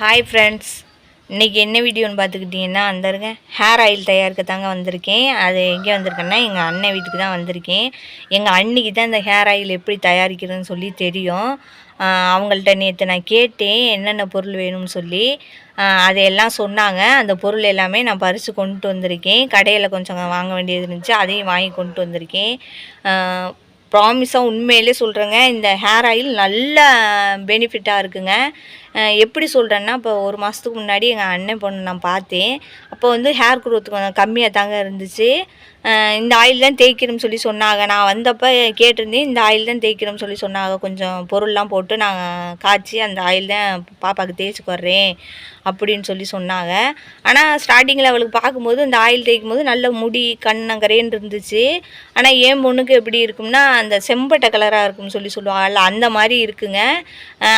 Hi friends இன்றைக்கி என்ன வீடியோன்னு பார்த்துக்கிட்டிங்கன்னா அந்தருங்க ஹேர் ஆயில் தயாரிக்க தாங்க வந்திருக்கேன். அது எங்கே வந்திருக்கேன்னா எங்கள் அண்ணன் வீட்டுக்கு தான் வந்திருக்கேன். எங்கள் அண்ணிக்கு தான் இந்த ஹேர் ஆயில் எப்படி தயாரிக்கிறதுன்னு சொல்லி தெரியும். அவங்கள்ட்ட நேற்று நான் கேட்டேன் என்னென்ன பொருள் வேணும்னு சொல்லி. அதையெல்லாம் சொன்னாங்க. அந்த பொருள் எல்லாமே நான் பறித்து கொண்டு வந்திருக்கேன். கடையில் கொஞ்சம் வாங்க வேண்டியது இருந்துச்சு அதையும் வாங்கி கொண்டு வந்திருக்கேன். ப்ராமிஸாக உண்மையிலே சொல்கிறேங்க இந்த ஹேர் ஆயில் நல்ல பெனிஃபிட்டாக இருக்குங்க. எப்படி சொல்கிறேன்னா இப்போ ஒரு மாதத்துக்கு முன்னாடி எங்கள் அண்ணன் பொண்ணு நான் பார்த்தேன். அப்போ வந்து ஹேர் குரோத் கொஞ்சம் கம்மியாக தாங்க இருந்துச்சு. இந்த ஆயில் தான் தேய்க்கணும்னு சொல்லி சொன்னாங்க. நான் வந்தப்போ கேட்டிருந்தேன் இந்த ஆயில் தான் தேய்க்கணும்னு சொல்லி சொன்னாங்க. கொஞ்சம் பொருள்லாம் போட்டு நாங்கள் காய்ச்சி அந்த ஆயில் தான் பாப்பாவுக்கு தேய்ச்சி வர்றேன் அப்படின்னு சொல்லி சொன்னாங்க. ஆனால் ஸ்டார்டிங்கில் அவளுக்கு பார்க்கும்போது இந்த ஆயில் தேய்க்கும் போது நல்ல முடி கண்ணங்கரேன்னு இருந்துச்சு. ஆனால் என் பொண்ணுக்கு எப்படி இருக்கும்னா அந்த செம்பட்டை கலராக இருக்கும்னு சொல்லி சொல்லுவாங்கல்ல அந்த மாதிரி இருக்குங்க.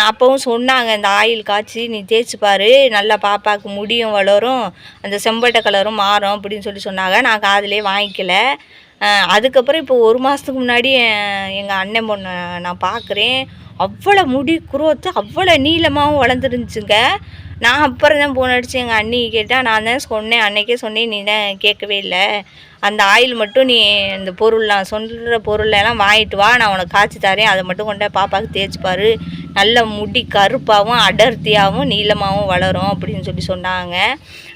அப்போவும் சொன்னாங்க இந்த ஆயில் காய்ச்சி நீ தேய்ச்சி பாரு. நல்லா பாப்பாவுக்கு முடியும் வளரும். அந்த செம்பட்டை கலரும் மாறும் அப்படின்னு சொல்லி சொன்னாங்க. நான் காதிலே வாங்கி அஹ் அதுக்கப்புறம் இப்போ ஒரு மாதத்துக்கு முன்னாடி எங்கள் அண்ணன் பொண்ணை நான் பார்க்குறேன் அவ்வளோ முடி குரோத்து அவ்வளோ நீளமாகவும் வளர்ந்துருந்துச்சுங்க. நான் அப்புறம் தான் போன் அடித்து எங்கள் அண்ணி கேட்டால் நான் தான் சொன்னேன். அன்னைக்கே சொன்னேன் நீ தான் கேட்கவே இல்லை. அந்த ஆயில் மட்டும் நீ இந்த பொருள் நான் சொல்கிற பொருளெல்லாம் வாங்கிட்டு வா. நான் உனக்கு காய்ச்சி தரேன். அதை மட்டும் கொண்டு பாப்பாவுக்கு தேய்ச்சி நல்ல முடி கருப்பாகவும் அடர்த்தியாகவும் நீளமாகவும் வளரும் அப்படின்னு சொல்லி சொன்னாங்க.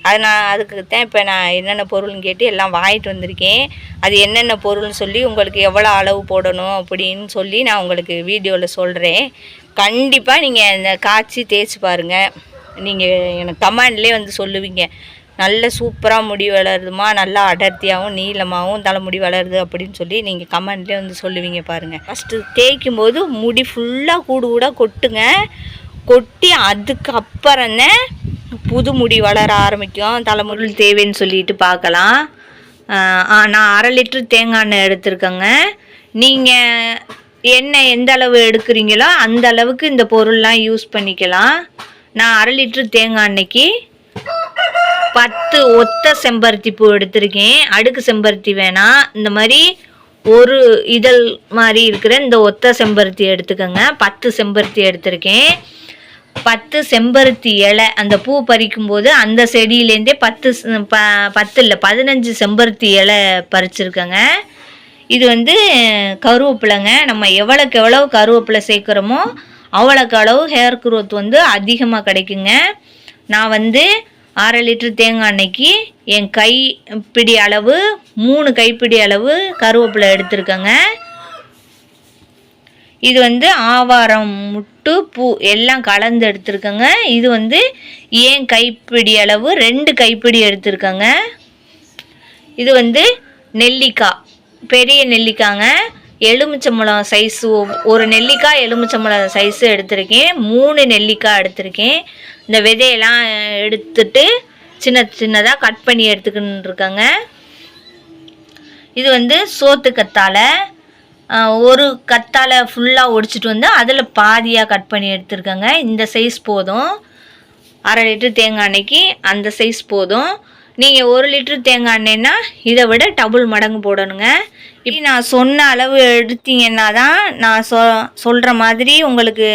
அது நான் அதுக்கு தான் இப்போ நான் என்னென்ன பொருள்னு கேட்டு எல்லாம் வாங்கிட்டு வந்திருக்கேன். அது என்னென்ன பொருள்னு சொல்லி உங்களுக்கு எவ்வளோ அளவு போடணும் அப்படின்னு சொல்லி நான் உங்களுக்கு வீடியோவில் சொல்கிறேன் கண்டிப்பாக நீங்கள் இந்த காய்ச்சி தேய்ச்சி பாருங்கள் நீங்கள் எனக்கு கமெண்ட்லேயே வந்து சொல்லுவீங்க. நல்ல சூப்பராக முடி வளருதுமா நல்லா அடர்த்தியாகவும் நீளமாகவும் தலைமுடி வளருது அப்படின்னு சொல்லி நீங்கள் கமெண்ட்லேயே வந்து சொல்லுவீங்க பாருங்கள் ஃபஸ்ட்டு தேய்க்கும் போது முடி ஃபுல்லாக கூடு கூட கொட்டுங்க. கொட்டி அதுக்கப்புறம் தான் புது முடி வளர ஆரம்பிக்கும். தலைமுடி தேவைன்னு சொல்லிட்டு பார்க்கலாம். நான் அரை லிட்டர் தேங்காய் எண்ணெய் எடுத்திருக்கேங்க. நீங்கள் எண்ணெய் எந்த அளவு எடுக்கிறீங்களோ அந்த அளவுக்கு இந்த பொருள்லாம் யூஸ் பண்ணிக்கலாம். நான் அரை லிட்டர் தேங்காய் எண்ணெய்க்கு பத்து ஒத்த செம்பருத்தி பூ எடுத்திருக்கேன். அடுக்கு செம்பருத்தி வேணாம் இந்த மாதிரி ஒரு இதழ் மாதிரி இருக்கிற இந்த ஒத்த செம்பருத்தி எடுத்துக்கோங்க. பத்து செம்பருத்தி எடுத்திருக்கேன். பத்து செம்பருத்தி இலை அந்த பூ பறிக்கும் போது அந்த செடியிலேருந்தே பத்து ப பத்து இல்லை பதினஞ்சு செம்பருத்தி இலை பறிச்சிருக்கேங்க. இது வந்து கருவேப்பிலைங்க. நம்ம எவ்வளோக்கு எவ்வளோ கருவேப்பிலை சேர்க்குறோமோ அவ்வளோக்கு அளவு ஹேர் குரோத் வந்து அதிகமாக கிடைக்குங்க. நான் வந்து அரை லிட்டர் தேங்காய் எண்ணெய்க்கு என் கை பிடி அளவு மூணு கைப்பிடி அளவு கருவேப்பிலை எடுத்திருக்கேங்க. இது வந்து ஆவாரம் முட்டு பூ எல்லாம் கலந்து எடுத்திருக்கேங்க. இது வந்து ஏன் கைப்பிடி அளவு ரெண்டு கைப்பிடி எடுத்திருக்கேங்க. இது வந்து நெல்லிக்காய் பெரிய நெல்லிக்காங்க எலுமிச்சம்பழம் சைஸு ஒரு நெல்லிக்காய் எலுமிச்சம்பழம் சைஸு எடுத்திருக்கேன். மூணு நெல்லிக்காய் எடுத்திருக்கேன். இந்த விதையெல்லாம் எடுத்துட்டு சின்ன சின்னதாக கட் பண்ணி எடுத்துக்கின்னு இருக்கேங்க இது வந்து சோத்து கத்தாழை ஒரு கத்தாழை ஃபுல்லாக ஒடிச்சிட்டு வந்து அதில் பாதியாக கட் பண்ணி எடுத்துருக்கேங்க. இந்த சைஸ் போதும். அரை லிட்டர் தேங்காய் அன்னைக்கு அந்த சைஸ் போதும். நீங்கள் ஒரு லிட்டர் தேங்காய் எண்ணெய்னா இதை விட டபுள் மடங்கு போடணுங்க. இப்படி நான் சொன்ன அளவு எடுத்தீங்கன்னா தான் நான் சொ சொல்கிற மாதிரி உங்களுக்கு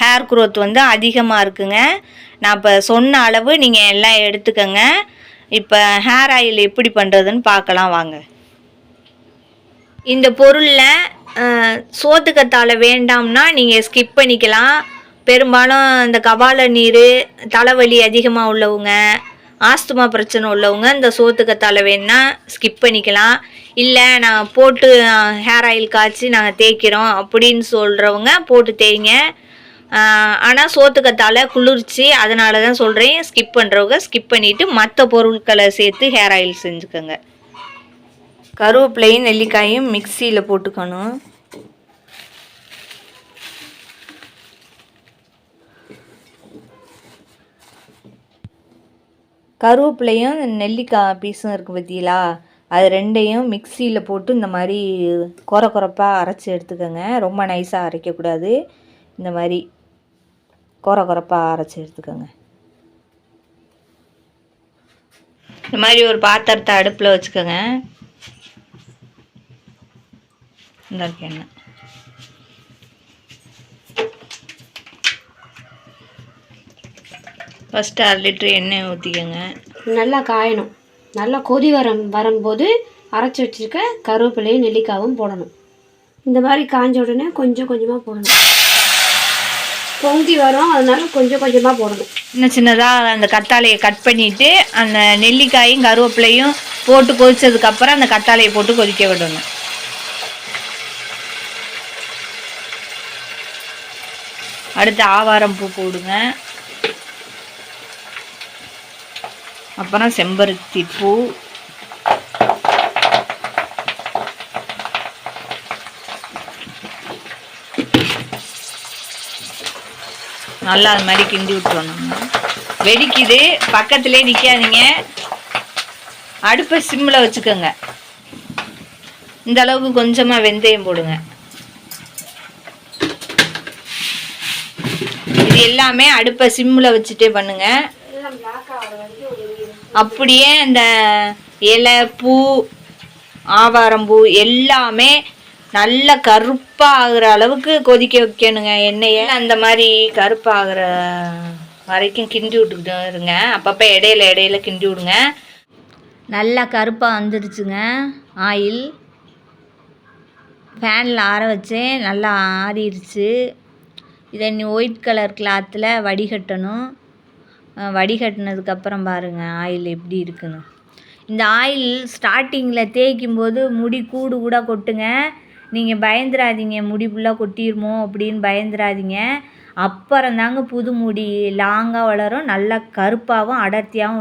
ஹேர் க்ரோத் வந்து அதிகமாக இருக்குங்க. நான் இப்போ சொன்ன அளவு நீங்கள் எல்லாம் எடுத்துக்கங்க. இப்போ ஹேர் ஆயில் எப்படி பண்ணுறதுன்னு பார்க்கலாம் வாங்க. இந்த பொருளில் சோத்துக்கத்தாழை வேண்டாம்னா நீங்கள் ஸ்கிப் பண்ணிக்கலாம். பெரும்பாலும் இந்த கபால நீர் தலைவலி அதிகமாக உள்ளவங்க ஆஸ்துமா பிரச்சனை உள்ளவங்க இந்த சோத்துக்கத்தால வேணுன்னா ஸ்கிப் பண்ணிக்கலாம். இல்லை நான் போட்டு ஹேர் ஆயில் காய்ச்சி நாங்கள் தேய்க்கிறோம் அப்படின்னு சொல்கிறவங்க போட்டு தேய்ங்க. ஆனால் சோத்துக்கத்தால குளிர்ச்சி அதனால தான் சொல்கிறேன் ஸ்கிப் பண்ணுறவங்க ஸ்கிப் பண்ணிவிட்டு மற்ற பொருட்களை சேர்த்து ஹேர் ஆயில் செஞ்சுக்கோங்க. கருவேப்பிலையும் நெல்லிக்காயும் மிக்சியில் போட்டுக்கணும். கருவேப்பிலையும் நெல்லிக்காய் பீஸும் இருக்குது பார்த்தீங்களா அது ரெண்டையும் மிக்சியில் போட்டு இந்த மாதிரி குறை குறைப்பாக அரைச்சி எடுத்துக்கோங்க. ரொம்ப நைஸாக அரைக்கக்கூடாது. இந்த மாதிரி குறை குறைப்பாக அரைச்சி எடுத்துக்கோங்க. இந்த மாதிரி ஒரு பாத்திரத்தை அடுப்பில் வச்சுக்கோங்க. இந்த எண்ணெய். ஃபஸ்ட்டு அரை லிட்டர் எண்ணெய் ஊற்றிக்கோங்க நல்லா காயணும். நல்லா கொதி வரும் வரும்போது அரைச்சி வச்சிருக்க கருவேப்பிலையும் நெல்லிக்காவும் போடணும். இந்த மாதிரி காஞ்ச உடனே கொஞ்சம் கொஞ்சமாக போடணும். பொங்கி வரும் அதனால கொஞ்சம் கொஞ்சமாக போடணும். சின்ன சின்னதாக அந்த கத்தாழையை கட் பண்ணிவிட்டு அந்த நெல்லிக்காயும் கருவேப்பிலையும் போட்டு கொதிச்சதுக்கப்புறம் அந்த கத்தாழையை போட்டு கொதிக்க விடணும். அடுத்து ஆவாரம் பூ போடுங்க. அப்புறம் செம்பருத்தி பூ. நல்லா அது மாதிரி கிண்டி விட்டுறணும் வெடிக்குது. பக்கத்துலேயே நிற்காதீங்க அடுப்பை சிம்மில் வச்சுக்கோங்க. இந்த அளவுக்கு கொஞ்சமாக வெந்தயம் போடுங்க. இது எல்லாமே அடுப்பை சிம்மில் வச்சுட்டே பண்ணுங்கள் அப்படியே அந்த இலை பூ ஆவாரம்பூ எல்லாமே நல்ல கருப்பாக ஆகுற அளவுக்கு கொதிக்க வைக்கணுங்க. எண்ணெயை அந்த மாதிரி கருப்பாகிற வரைக்கும் கிண்டி விட்டுக்கிட்டு இருங்க. அப்பப்போ இடையில இடையில கிண்டி விடுங்க. நல்லா கருப்பாக வந்துடுச்சுங்க. ஆயில். ஃபேனில் ஆற வச்சேன். நல்லா ஆறிடுச்சு. இதை நீ ஒயிட் கலர் கிளாத்தில் வடிகட்டணும். வடிகட்டினதுக்கப்புறம் பாருங்கள் ஆயில் எப்படி இருக்குன்னு. இந்த ஆயில் ஸ்டார்டிங்கில் தேய்க்கும் போது முடி கூடு கூட கொட்டுங்க. நீங்கள் பயந்துராதீங்க முடி ஃபுல்லாக கொட்டிடுமோ அப்படின்னு பயந்துராதீங்க. அப்புறம் தாங்க புது முடி லாங்காக வளரும் நல்லா கருப்பாகவும் அடர்த்தியாகவும்